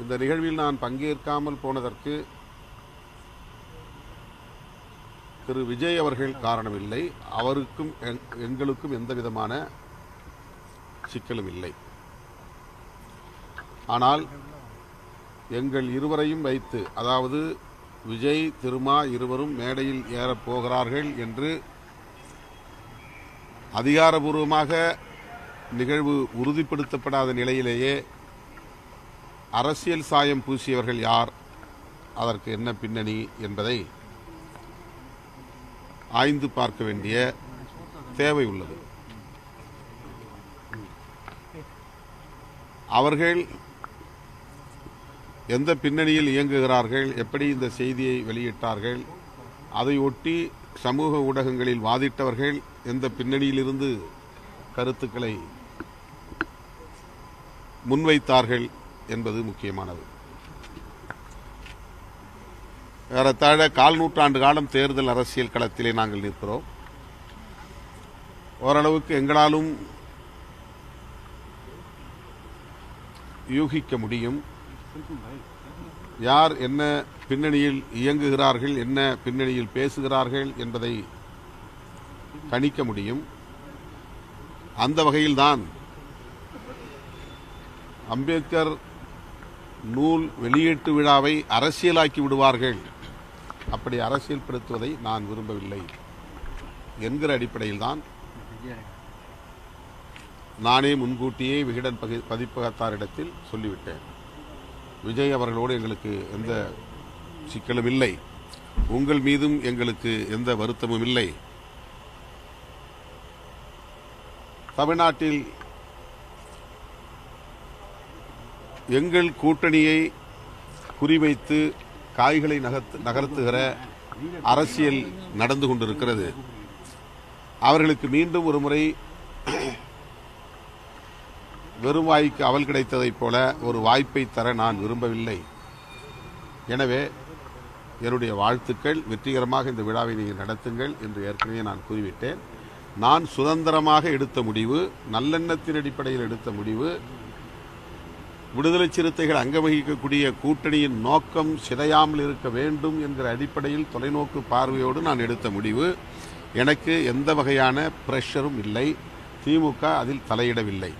இந்த நிகழ்வில் நான் பங்கேற்காமல் போனதற்கு திரு விஜய் அவர்கள் காரணமில்லை. அவருக்கும் எங்- எங்களுக்கும் எந்த விதமான சிக்கலும் இல்லை. ஆனால் எங்கள் இருவரையும் வைத்து அதாவது விஜய் திருமா இருவரும் மேடையில் ஏறப் போகிறார்கள் என்று அதிகாரபூர்வமாக நிகழ்வு உறுதிப்படுத்தப்படாத நிலையிலேயே அரசியல் சாயம் பூசியவர்கள் யார்? அதற்கு என்ன பின்னணி என்பதை ஆய்ந்து பார்க்க வேண்டிய தேவை உள்ளது. அவர்கள் எந்த பின்னணியில் இயங்குகிறார்கள்? எப்படி இந்த செய்தியை வெளியிட்டார்கள்? அதை ஒட்டி சமூக ஊடகங்களில் வாதிட்டவர்கள் எந்த பின்னணியிலிருந்து கருத்துக்களை முன்வைத்தார்கள்? என்பது முக்கியமானது. ஏறத்தாழ கால் நூற்றாண்டு காலம் தேர்தல் அரசியல் களத்திலே நாங்கள் நிற்கிறோம். ஓரளவுக்கு எங்களாலும் யூகிக்க முடியும். யார் என்ன பின்னணியில் இயங்குகிறார்கள் என்ன பின்னணியில் பேசுகிறார்கள் என்பதை கணிக்க முடியும். அந்த வகையில்தான் அம்பேத்கர் நூல் வெளியீட்டு விழாவை அரசியலாக்கி விடுவார்கள். அப்படி அரசியல்படுத்துவதை நான் விரும்பவில்லை என்கிற அடிப்படையில் தான் நானே முன்கூட்டியே விகடன் பகி- பதிப்பகத்தாரிடத்தில் சொல்லிவிட்டேன். விஜய் அவர்களோடு எங்களுக்கு எந்த சிக்கலும் இல்லை. உங்கள் மீதும் எங்களுக்கு எந்த வருத்தமும் இல்லை. தமிழ்நாட்டில் எங்கள் கூட்டணியை குறிவைத்து காய்களை நகர்த்து நகர்த்துகிற அரசியல் நடந்து கொண்டிருக்கிறது. அவர்களுக்கு மீண்டும் ஒரு முறை வெறும் வாய்க்கு அவல் கிடைத்ததைப் போல ஒரு வாய்ப்பை தர நான் விரும்பவில்லை. எனவே என்னுடைய வாழ்த்துக்கள். வெற்றிகரமாக இந்த விழாவை நீங்கள் நடத்துங்கள் என்று ஏற்கனவே நான் கூறிவிட்டேன். நான் சுதந்திரமாக எடுத்த முடிவு நல்லெண்ணத்தின் அடிப்படையில் எடுத்த முடிவு விடுதலை சிறுத்தைகள் அங்க வகிக்கக்கூடிய கூட்டணியின் நோக்கம் சிதையாமல் இருக்க வேண்டும் என்கிற அடிப்படையில் தொலைநோக்கு பார்வையோடு நான் எடுத்த முடிவு. எனக்கு எந்த வகையான பிரஷரும் இல்லை. திமுக அதில் தலையிடவில்லை.